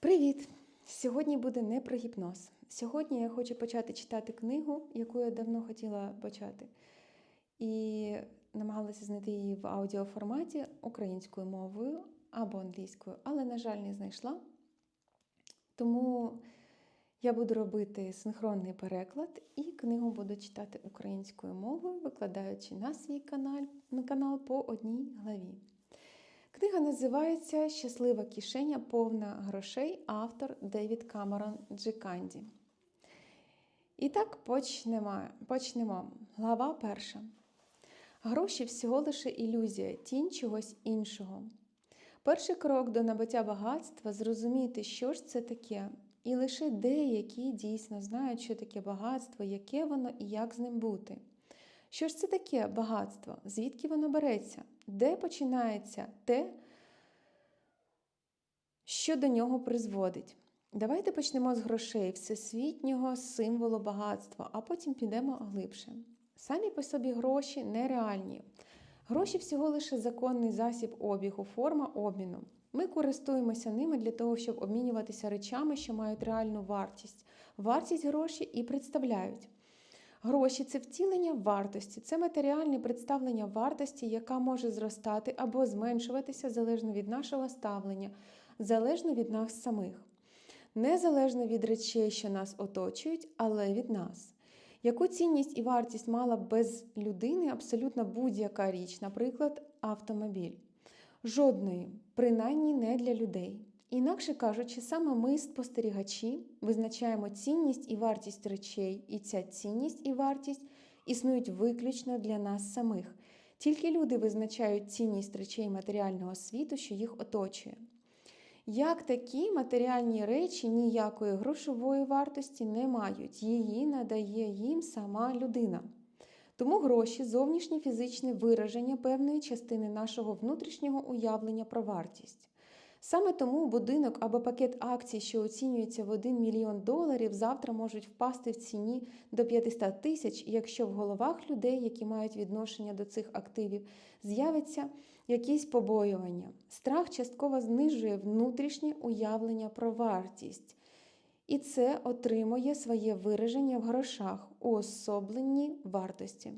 Привіт! Сьогодні буде не про гіпноз. Сьогодні я хочу почати читати книгу, яку я давно хотіла почати. І намагалася знайти її в аудіоформаті українською мовою або англійською, але, на жаль, не знайшла. Тому я буду робити синхронний переклад і книгу буду читати українською мовою, викладаючи на свій канал, на канал по одній главі. Книга називається Щаслива кишеня повна грошей, автор Девід Камерон Джиканді. І так почнемо. почнемо. Глава перша. Гроші всього лише ілюзія, тінь чогось іншого. Перший крок до набуття багатства зрозуміти, що ж це таке, і лише деякі дійсно знають, що таке багатство, яке воно і як з ним бути. Що ж це таке багатство? Звідки воно береться? Де починається те, що до нього призводить? Давайте почнемо з грошей, всесвітнього символу багатства, а потім підемо глибше. Самі по собі гроші нереальні. Гроші всього лише законний засіб обігу, форма обміну. Ми користуємося ними для того, щоб обмінюватися речами, що мають реальну вартість. Вартість гроші і представляють. Гроші це втілення вартості, це матеріальне представлення вартості, яка може зростати або зменшуватися залежно від нашого ставлення, залежно від нас самих. Незалежно від речей, що нас оточують, але від нас. Яку цінність і вартість мала б без людини абсолютно будь-яка річ, наприклад, автомобіль? Жодної, принаймні не для людей. Інакше кажучи, саме ми, спостерігачі, визначаємо цінність і вартість речей, і ця цінність і вартість існують виключно для нас самих. Тільки люди визначають цінність речей матеріального світу, що їх оточує. Як такі матеріальні речі ніякої грошової вартості не мають, її надає їм сама людина. Тому гроші зовнішнє фізичне вираження певної частини нашого внутрішнього уявлення про вартість. Саме тому будинок або пакет акцій, що оцінюється в 1 мільйон доларів, завтра можуть впасти в ціні до 500 тисяч, якщо в головах людей, які мають відношення до цих активів, з'явиться якісь побоювання. Страх частково знижує внутрішнє уявлення про вартість. І це отримує своє вираження в грошах, уособленні вартості.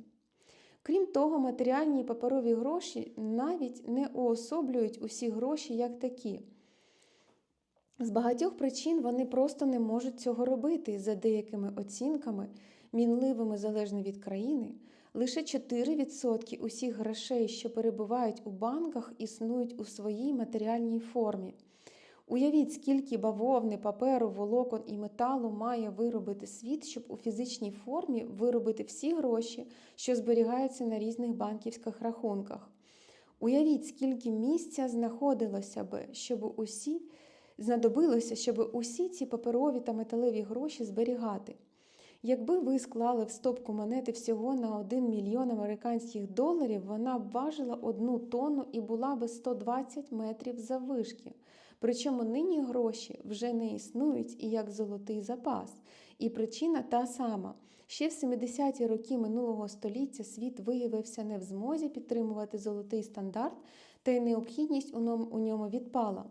Крім того, матеріальні і паперові гроші навіть не уособлюють усі гроші як такі. З багатьох причин вони просто не можуть цього робити за деякими оцінками, мінливими залежно від країни. Лише 4% усіх грошей, що перебувають у банках, існують у своїй матеріальній формі. Уявіть, скільки бавовни, паперу, волокон і металу має виробити світ, щоб у фізичній формі виробити всі гроші, що зберігаються на різних банківських рахунках. Уявіть, скільки місця знаходилося би, щоб усі знадобилося, щоб усі ці паперові та металеві гроші зберігати. Якби ви склали в стопку монети всього на 1 мільйон американських доларів, вона б важила одну тонну і була би 120 метрів заввишки. Причому нині гроші вже не існують і як золотий запас. І причина та сама. Ще в 70-ті роки минулого століття світ виявився не в змозі підтримувати золотий стандарт, та й необхідність у ньому відпала.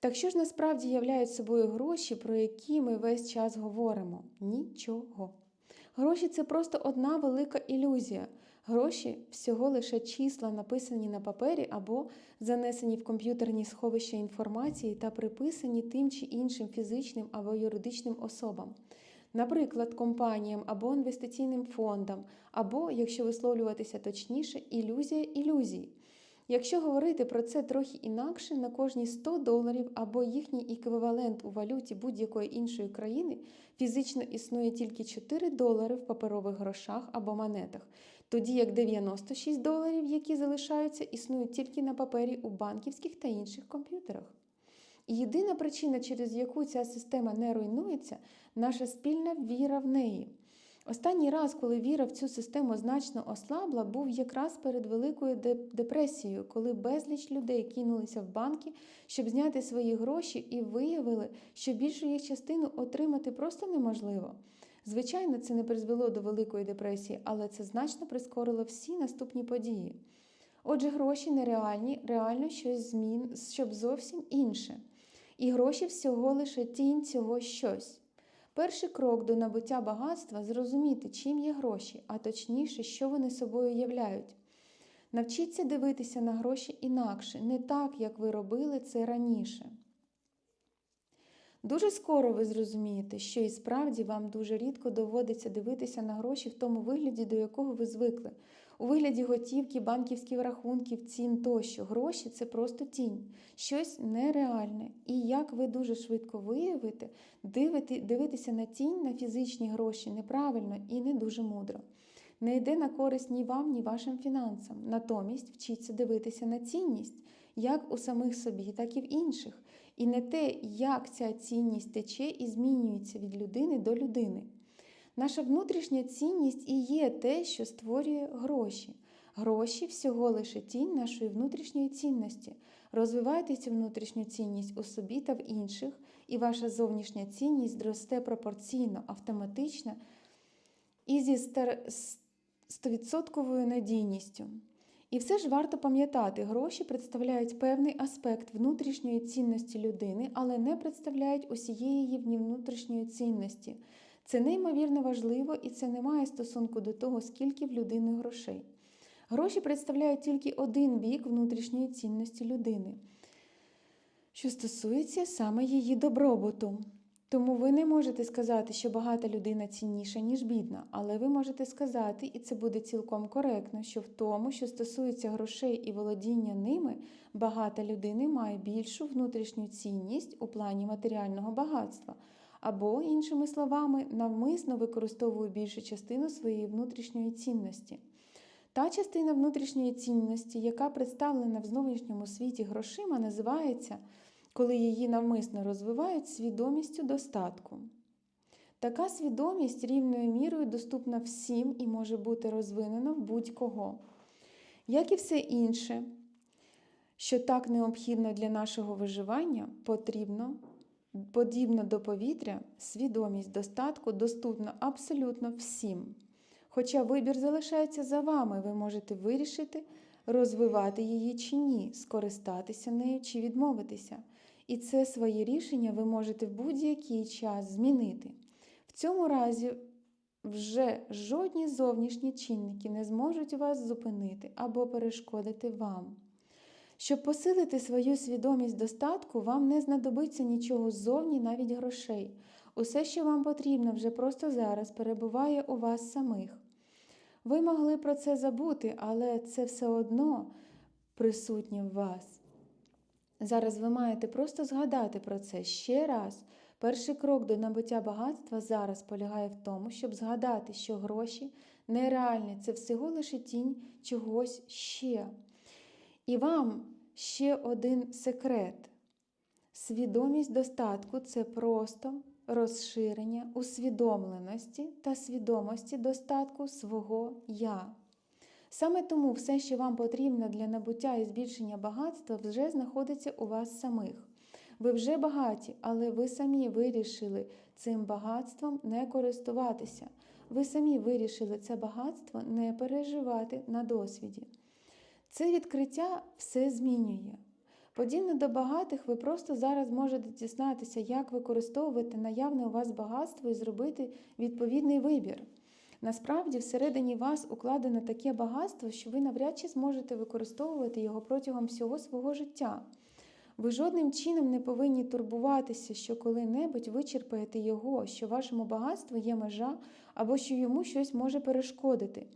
Так що ж насправді являють собою гроші, про які ми весь час говоримо? Нічого. Гроші це просто одна велика ілюзія. Гроші всього лише числа, написані на папері або занесені в комп'ютерні сховища інформації та приписані тим чи іншим фізичним або юридичним особам. Наприклад, компаніям або інвестиційним фондам, або, якщо висловлюватися точніше, ілюзія ілюзій. Якщо говорити про це трохи інакше, на кожні 100 доларів або їхній еквівалент у валюті будь-якої іншої країни фізично існує тільки 4 долари в паперових грошах або монетах, тоді як 96 доларів, які залишаються, існують тільки на папері у банківських та інших комп'ютерах. І єдина причина, через яку ця система не руйнується, наша спільна віра в неї. Останній раз, коли віра в цю систему значно ослабла, був якраз перед Великою депресією, коли безліч людей кинулися в банки, щоб зняти свої гроші, і виявили, що більшу їх частину отримати просто неможливо. Звичайно, це не призвело до Великої депресії, але це значно прискорило всі наступні події. Отже, гроші нереальні, реально щось змін, щоб зовсім інше. І гроші всього лише тінь цього щось. Перший крок до набуття багатства зрозуміти, чим є гроші, а точніше, що вони собою являють. Навчіться дивитися на гроші інакше, не так, як ви робили це раніше. Дуже скоро ви зрозумієте, що і справді вам дуже рідко доводиться дивитися на гроші в тому вигляді, до якого ви звикли. У вигляді готівки, банківських рахунків, цін тощо. Гроші це просто тінь, щось нереальне. І як ви дуже швидко виявите, дивити, дивитися на тінь, на фізичні гроші неправильно і не дуже мудро. Не йде на користь ні вам, ні вашим фінансам. Натомість вчіться дивитися на цінність як у самих собі, так і в інших. І не те, як ця цінність тече і змінюється від людини до людини. Наша внутрішня цінність і є те, що створює гроші. Гроші всього лише тінь нашої внутрішньої цінності. Розвивайте цю внутрішню цінність у собі та в інших, і ваша зовнішня цінність зросте пропорційно, автоматично і зі стовідсотковою надійністю. І все ж варто пам'ятати, гроші представляють певний аспект внутрішньої цінності людини, але не представляють усієї її внутрішньої цінності. Це неймовірно важливо і це не має стосунку до того, скільки в людини грошей. Гроші представляють тільки один бік внутрішньої цінності людини, що стосується саме її добробуту. Тому ви не можете сказати, що багата людина цінніша, ніж бідна, але ви можете сказати, і це буде цілком коректно, що в тому, що стосується грошей і володіння ними, багата людина має більшу внутрішню цінність у плані матеріального багатства, або, іншими словами, навмисно використовує більшу частину своєї внутрішньої цінності. Та частина внутрішньої цінності, яка представлена в зовнішньому світі грошима, називається коли її навмисно розвивають свідомістю достатку. Така свідомість рівною мірою доступна всім і може бути розвинена в будь-кого. Як і все інше, що так необхідно для нашого виживання, потрібно, подібно до повітря, свідомість достатку доступна абсолютно всім. Хоча вибір залишається за вами, ви можете вирішити, розвивати її чи ні, скористатися нею чи відмовитися. І це своє рішення ви можете в будь-який час змінити. В цьому разі вже жодні зовнішні чинники не зможуть вас зупинити або перешкодити вам. Щоб посилити свою свідомість достатку, вам не знадобиться нічого ззовні, навіть грошей. Усе, що вам потрібно вже просто зараз, перебуває у вас самих. Ви могли про це забути, але це все одно присутнє в вас. Зараз ви маєте просто згадати про це ще раз. Перший крок до набуття багатства зараз полягає в тому, щоб згадати, що гроші нереальні, це всього лише тінь чогось ще. І вам ще один секрет. Свідомість достатку це просто розширення усвідомленості та свідомості достатку свого я. Саме тому все, що вам потрібно для набуття і збільшення багатства, вже знаходиться у вас самих. Ви вже багаті, але ви самі вирішили цим багатством не користуватися. Ви самі вирішили це багатство не переживати на досвіді. Це відкриття все змінює. Подібно до багатих, ви просто зараз можете дізнатися, як використовувати наявне у вас багатство і зробити відповідний вибір. Насправді, всередині вас укладено таке багатство, що ви навряд чи зможете використовувати його протягом всього свого життя. Ви жодним чином не повинні турбуватися, що коли-небудь вичерпаєте його, що вашому багатству є межа або що йому щось може перешкодити.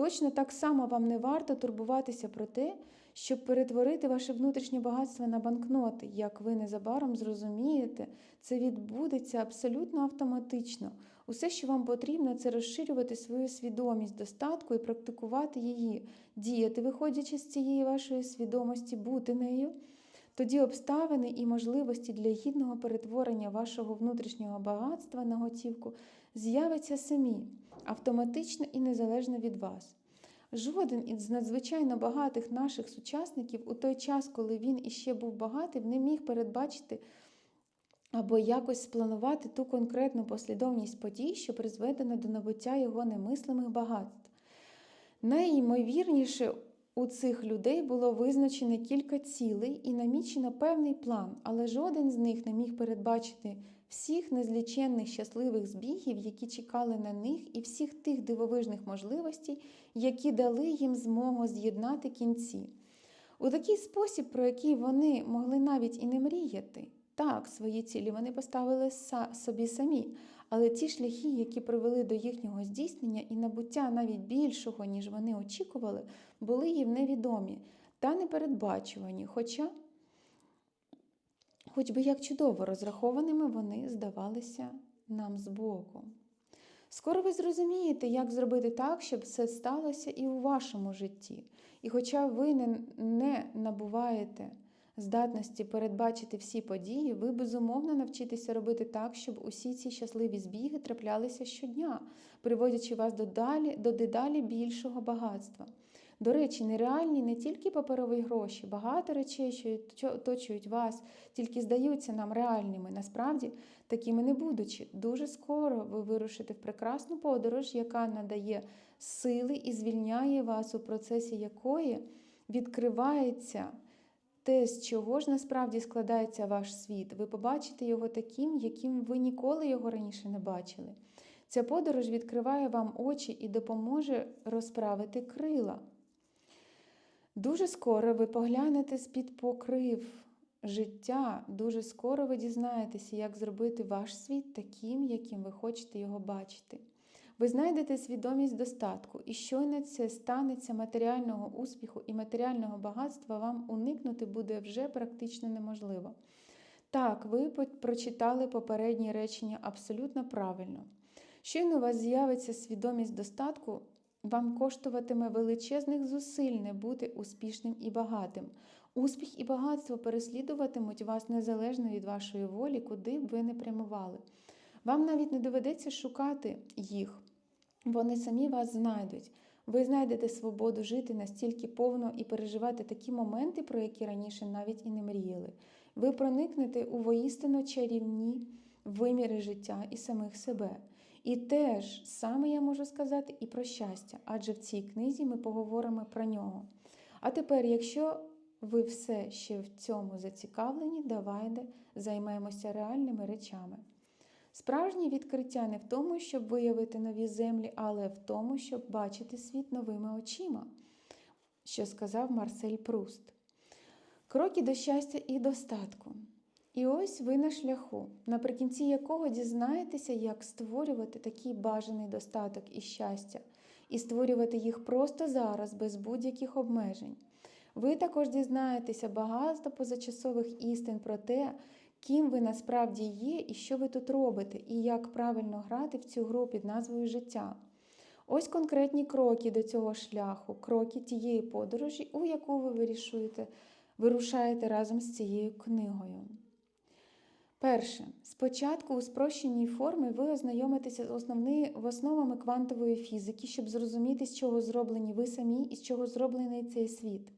Точно так само вам не варто турбуватися про те, щоб перетворити ваше внутрішнє багатство на банкноти. Як ви незабаром зрозумієте, це відбудеться абсолютно автоматично. Усе, що вам потрібно, це розширювати свою свідомість достатку і практикувати її, діяти, виходячи з цієї вашої свідомості, бути нею. Тоді обставини і можливості для гідного перетворення вашого внутрішнього багатства на готівку з'являться самі, автоматично і незалежно від вас. Жоден із надзвичайно багатих наших сучасників у той час, коли він іще був багатим, не міг передбачити або якось спланувати ту конкретну послідовність подій, що призведена до набуття його немислимих багатств. Найімовірніше, у цих людей було визначено кілька цілей і намічено певний план, але жоден з них не міг передбачити всіх незліченних щасливих збігів, які чекали на них, і всіх тих дивовижних можливостей, які дали їм змогу з'єднати кінці. У такий спосіб, про який вони могли навіть і не мріяти. Так, свої цілі вони поставили собі самі, але ті шляхи, які привели до їхнього здійснення і набуття навіть більшого, ніж вони очікували, були їм невідомі та непередбачувані, хоча, хоч би як чудово розрахованими вони здавалися нам збоку. Скоро ви зрозумієте, як зробити так, щоб це сталося і у вашому житті. І хоча ви не, не набуваєте здатності передбачити всі події, ви безумовно навчитеся робити так, щоб усі ці щасливі збіги траплялися щодня, приводячи вас до, далі, до дедалі більшого багатства. До речі, нереальні не тільки паперові гроші, багато речей, що оточують вас, тільки здаються нам реальними. Насправді, такими не будучи. Дуже скоро ви вирушите в прекрасну подорож, яка надає сили і звільняє вас, у процесі якої відкривається те, з чого ж насправді складається ваш світ. Ви побачите його таким, яким ви ніколи його раніше не бачили. Ця подорож відкриває вам очі і допоможе розправити крила. Дуже скоро ви поглянете з-під покрив життя, дуже скоро ви дізнаєтеся, як зробити ваш світ таким, яким ви хочете його бачити. Ви знайдете свідомість достатку, і щойно це станеться матеріального успіху і матеріального багатства, вам уникнути буде вже практично неможливо. Так, ви прочитали попередні речення абсолютно правильно. Щойно у вас з'явиться свідомість достатку, вам коштуватиме величезних зусиль не бути успішним і багатим. Успіх і багатство переслідуватимуть вас незалежно від вашої волі, куди б ви не прямували. Вам навіть не доведеться шукати їх, вони самі вас знайдуть. Ви знайдете свободу жити настільки повно і переживати такі моменти, про які раніше навіть і не мріяли. Ви проникнете у воїстину чарівні виміри життя і самих себе. І теж саме я можу сказати і про щастя, адже в цій книзі ми поговоримо про нього. А тепер, якщо ви все ще в цьому зацікавлені, давайте займемося реальними речами. Справжнє відкриття не в тому, щоб виявити нові землі, але в тому, щоб бачити світ новими очима, що сказав Марсель Пруст. Кроки до щастя і достатку. І ось ви на шляху, наприкінці якого дізнаєтеся, як створювати такий бажаний достаток і щастя, і створювати їх просто зараз, без будь-яких обмежень. Ви також дізнаєтеся багато позачасових істин про те, ким ви насправді є і що ви тут робите, і як правильно грати в цю гру під назвою життя. Ось конкретні кроки до цього шляху, кроки тієї подорожі, у яку ви вирішуєте, вирушаєте разом з цією книгою. Перше. Спочатку у спрощеній формі ви ознайомитеся з основни, в основами квантової фізики, щоб зрозуміти, з чого зроблені ви самі і з чого зроблений цей світ.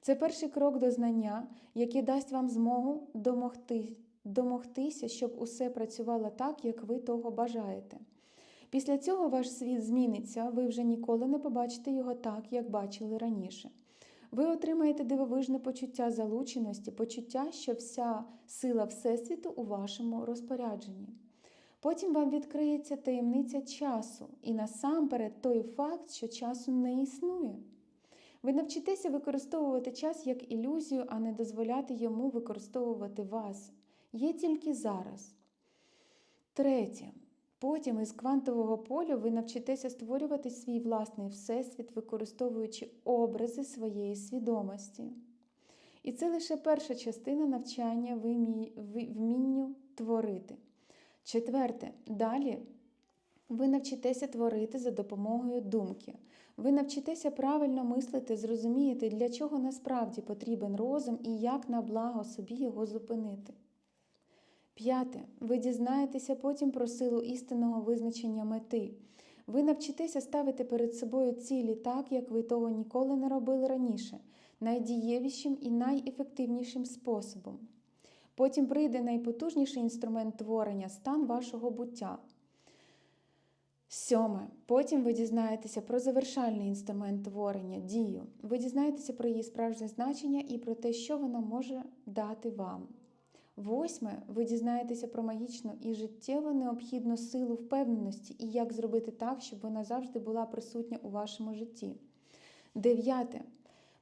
Це перший крок до знання, який дасть вам змогу домогти, домогтися, щоб усе працювало так, як ви того бажаєте. Після цього ваш світ зміниться, ви вже ніколи не побачите його так, як бачили раніше. Ви отримаєте дивовижне почуття залученості, почуття, що вся сила Всесвіту у вашому розпорядженні. Потім вам відкриється таємниця часу і насамперед той факт, що часу не існує. Ви навчитеся використовувати час як ілюзію, а не дозволяти йому використовувати вас. Є тільки зараз. Третє. Потім із квантового поля ви навчитеся створювати свій власний всесвіт, використовуючи образи своєї свідомості. І це лише перша частина навчання вмінню творити. Четверте, далі ви навчитеся творити за допомогою думки. Ви навчитеся правильно мислити, зрозумієте, для чого насправді потрібен розум і як на благо собі його зупинити. П'яте. Ви дізнаєтеся потім про силу істинного визначення мети. Ви навчитеся ставити перед собою цілі так, як ви того ніколи не робили раніше, найдієвішим і найефективнішим способом. Потім прийде найпотужніший інструмент творення стан вашого буття. Сьоме. Потім ви дізнаєтеся про завершальний інструмент творення, дію. Ви дізнаєтеся про її справжнє значення і про те, що вона може дати вам. Восьме. Ви дізнаєтеся про магічну і життєво необхідну силу впевненості і як зробити так, щоб вона завжди була присутня у вашому житті. Дев'яте.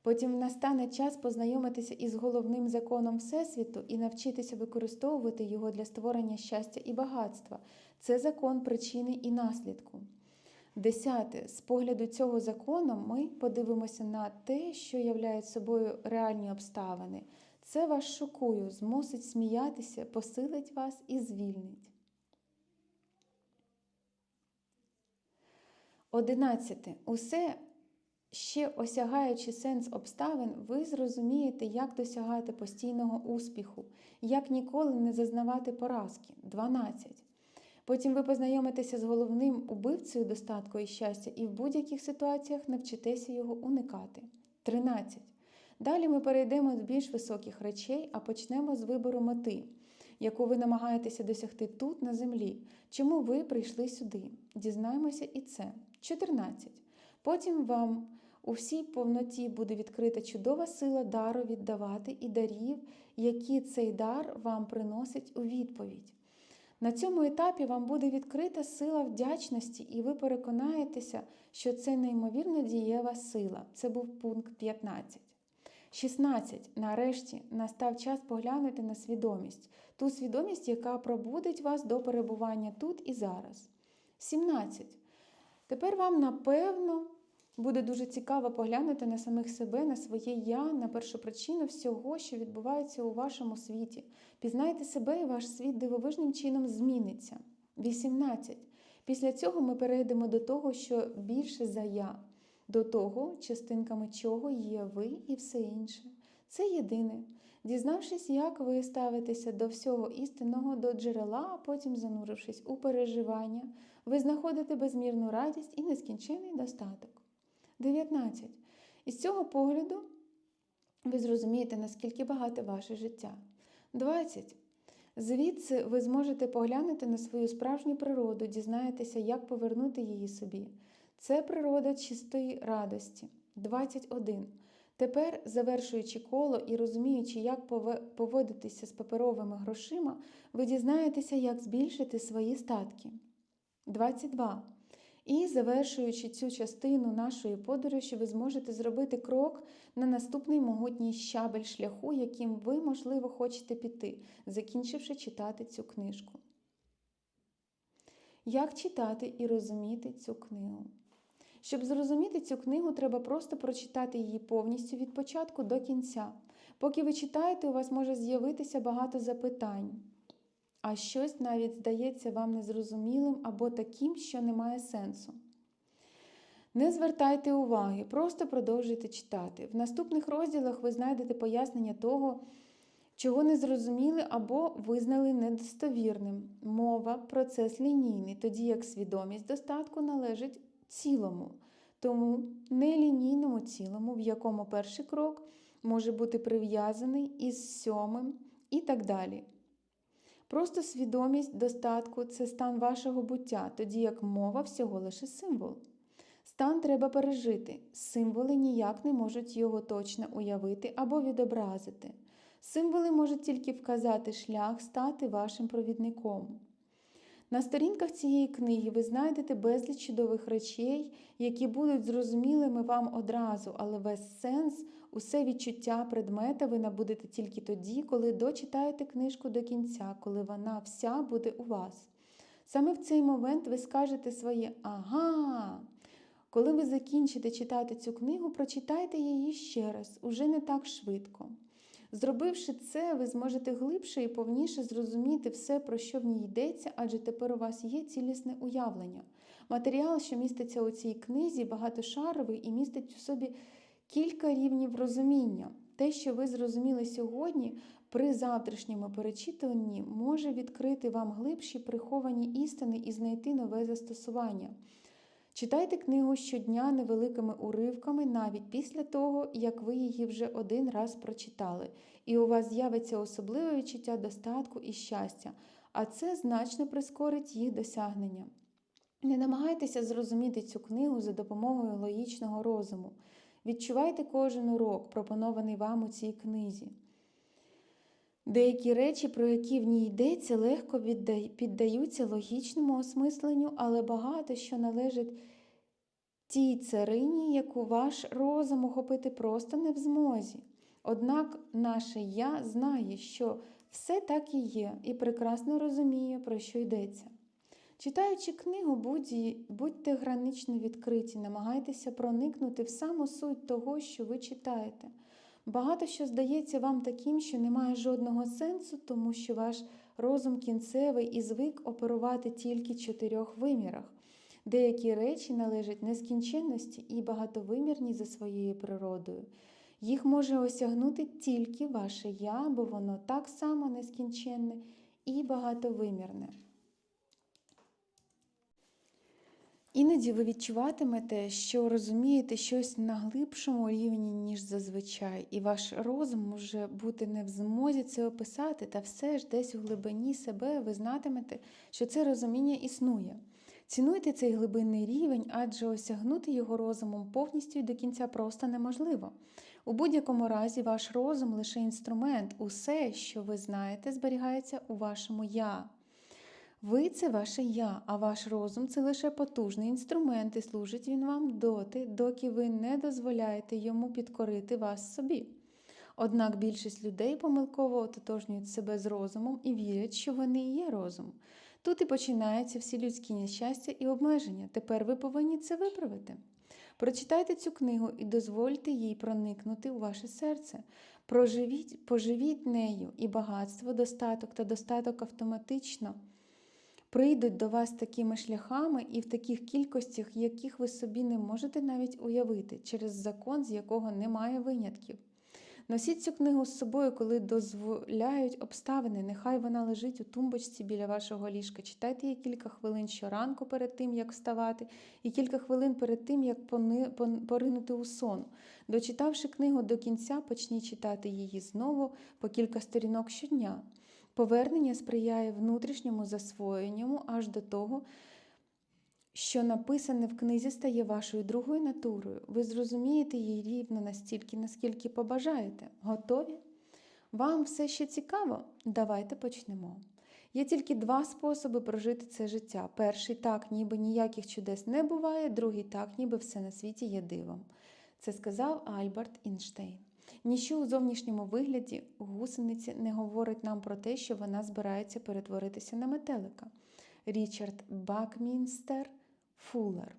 Потім настане час познайомитися із головним законом Всесвіту і навчитися використовувати його для створення щастя і багатства. Це закон причини і наслідку. Десяте. З погляду цього закону ми подивимося на те, що являють собою реальні обставини. Це вас шокує, змусить сміятися, посилить вас і звільнить. Одинадцяте. Усе ще осягаючи сенс обставин, ви зрозумієте, як досягати постійного успіху, як ніколи не зазнавати поразки. 12. Потім ви познайомитеся з головним убивцею достатку і щастя, і в будь-яких ситуаціях навчитеся його уникати. 13. Далі ми перейдемо до більш високих речей, а почнемо з вибору мети, яку ви намагаєтеся досягти тут, на землі. Чому ви прийшли сюди? Дізнаємося і це. 14. Потім вам у всій повноті буде відкрита чудова сила дару віддавати і дарів, які цей дар вам приносить у відповідь. На цьому етапі вам буде відкрита сила вдячності, і ви переконаєтеся, що це неймовірно дієва сила. Це був пункт 15. 16. Нарешті настав час поглянути на свідомість, ту свідомість, яка пробудить вас до перебування тут і зараз. 17. Тепер вам, напевно, буде дуже цікаво поглянути на самих себе, на своє я, на першу причину всього, що відбувається у вашому світі. Пізнайте себе, і ваш світ дивовижним чином зміниться. 18. Після цього ми перейдемо до того, що більше за я, до того, частинками чого є ви і все інше. Це єдине. Дізнавшись, як ви ставитеся до всього істинного, до джерела, а потім занурившись у переживання, ви знаходите безмірну радість і нескінчений достаток. 19. Із цього погляду ви зрозумієте, наскільки багате ваше життя. 20. Звідси ви зможете поглянути на свою справжню природу, дізнаєтеся, як повернути її собі. Це природа чистої радості. 21. Тепер, завершуючи коло і розуміючи, як поводитися з паперовими грошима, ви дізнаєтеся, як збільшити свої статки. 22. І завершуючи цю частину нашої подорожі, ви зможете зробити крок на наступний могутній щабель шляху, яким ви, можливо, хочете піти, закінчивши читати цю книжку. Як читати і розуміти цю книгу? Щоб зрозуміти цю книгу, треба просто прочитати її повністю від початку до кінця. Поки ви читаєте, у вас може з'явитися багато запитань а щось навіть здається вам незрозумілим або таким, що не має сенсу. Не звертайте уваги, просто продовжуйте читати. В наступних розділах ви знайдете пояснення того, чого не зрозуміли або визнали недостовірним. Мова процес лінійний, тоді як свідомість достатку належить цілому, тому нелінійному цілому, в якому перший крок може бути прив'язаний із сьомим і так далі. Просто свідомість достатку це стан вашого буття, тоді як мова всього лише символ. Стан треба пережити, символи ніяк не можуть його точно уявити або відобразити. Символи можуть тільки вказати шлях, стати вашим провідником. На сторінках цієї книги ви знайдете безліч чудових речей, які будуть зрозумілими вам одразу, але весь сенс, усе відчуття предмета ви набудете тільки тоді, коли дочитаєте книжку до кінця, коли вона вся буде у вас. Саме в цей момент ви скажете своє ага. Коли ви закінчите читати цю книгу, прочитайте її ще раз, уже не так швидко. Зробивши це, ви зможете глибше і повніше зрозуміти все, про що в ній йдеться, адже тепер у вас є цілісне уявлення. Матеріал, що міститься у цій книзі, багатошаровий і містить у собі кілька рівнів розуміння. Те, що ви зрозуміли сьогодні, при завтрашньому перечитуванні, може відкрити вам глибші приховані істини і знайти нове застосування. Читайте книгу щодня невеликими уривками, навіть після того, як ви її вже один раз прочитали, і у вас з'явиться особливе відчуття достатку і щастя, а це значно прискорить їх досягнення. Не намагайтеся зрозуміти цю книгу за допомогою логічного розуму. Відчувайте кожен урок, пропонований вам у цій книзі. Деякі речі, про які в ній йдеться, легко піддаються логічному осмисленню, але багато що належить тій царині, яку ваш розум охопити просто не в змозі. Однак наше я знає, що все так і є, і прекрасно розуміє, про що йдеться. Читаючи книгу, будьте гранично відкриті, намагайтеся проникнути в саму суть того, що ви читаєте. Багато що здається вам таким, що не має жодного сенсу, тому що ваш розум кінцевий і звик оперувати тільки чотирьох вимірах. Деякі речі належать нескінченності і багатовимірні за своєю природою. Їх може осягнути тільки ваше я, бо воно так само нескінченне і багатовимірне. Іноді ви відчуватимете, що розумієте щось на глибшому рівні, ніж зазвичай, і ваш розум може бути не в змозі це описати, та все ж десь у глибині себе ви знатимете, що це розуміння існує. Цінуйте цей глибинний рівень, адже осягнути його розумом повністю і до кінця просто неможливо. У будь-якому разі, ваш розум лише інструмент, усе, що ви знаєте, зберігається у вашому я. Ви це ваше я, а ваш розум це лише потужний інструмент, і служить він вам доти, доки ви не дозволяєте йому підкорити вас собі. Однак більшість людей помилково ототожнюють себе з розумом і вірять, що вони є розум. Тут і починаються всі людські нещастя і обмеження. Тепер ви повинні це виправити. Прочитайте цю книгу і дозвольте їй проникнути у ваше серце. Проживіть, поживіть нею, і багатство, достаток та достаток автоматично прийдуть до вас такими шляхами і в таких кількостях, яких ви собі не можете навіть уявити, через закон, з якого немає винятків. Носіть цю книгу з собою, коли дозволяють обставини. Нехай вона лежить у тумбочці біля вашого ліжка. Читайте її кілька хвилин щоранку перед тим, як вставати, і кілька хвилин перед тим, як поринути у сон. Дочитавши книгу до кінця, почніть читати її знову по кілька сторінок щодня. Повернення сприяє внутрішньому засвоєнню аж до того, що написане в книзі стає вашою другою натурою. Ви зрозумієте її рівно настільки, наскільки побажаєте. Готові? Вам все ще цікаво? Давайте почнемо. Є тільки два способи прожити це життя. Перший так, ніби ніяких чудес не буває, другий так, ніби все на світі є дивом. Це сказав Альберт Інштейн. Ніщо у зовнішньому вигляді гусениці не говорить нам про те, що вона збирається перетворитися на метелика. Річард Бакмінстер Фуллер